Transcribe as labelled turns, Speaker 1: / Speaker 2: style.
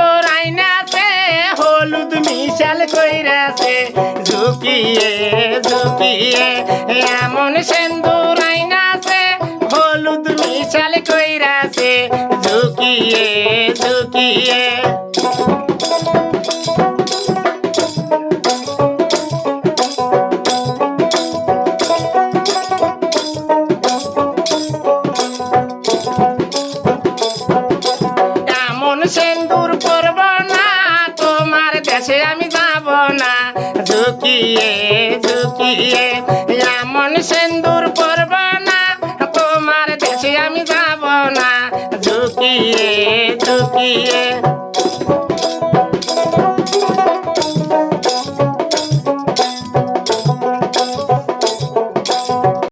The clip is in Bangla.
Speaker 1: জোরাইনাছে হলুদ মিশাল কইরাছে ঝুঁকিয়ে ঝুঁকিয়ে এমন সেন্দুর আইনাছে হলুদ মিশাল কইরাছে ঝুঁকিয়ে ঝুঁকিয়ে। সেন্দুর করব না, তোমার দেশে আমি যাব না। ঝুঁকিয়ে ঝুঁকিয়ে, এমন সেন্দুর করব না, তোমার দেশে আমি যাব না। ঝুঁকিয়ে ঝুঁকিয়ে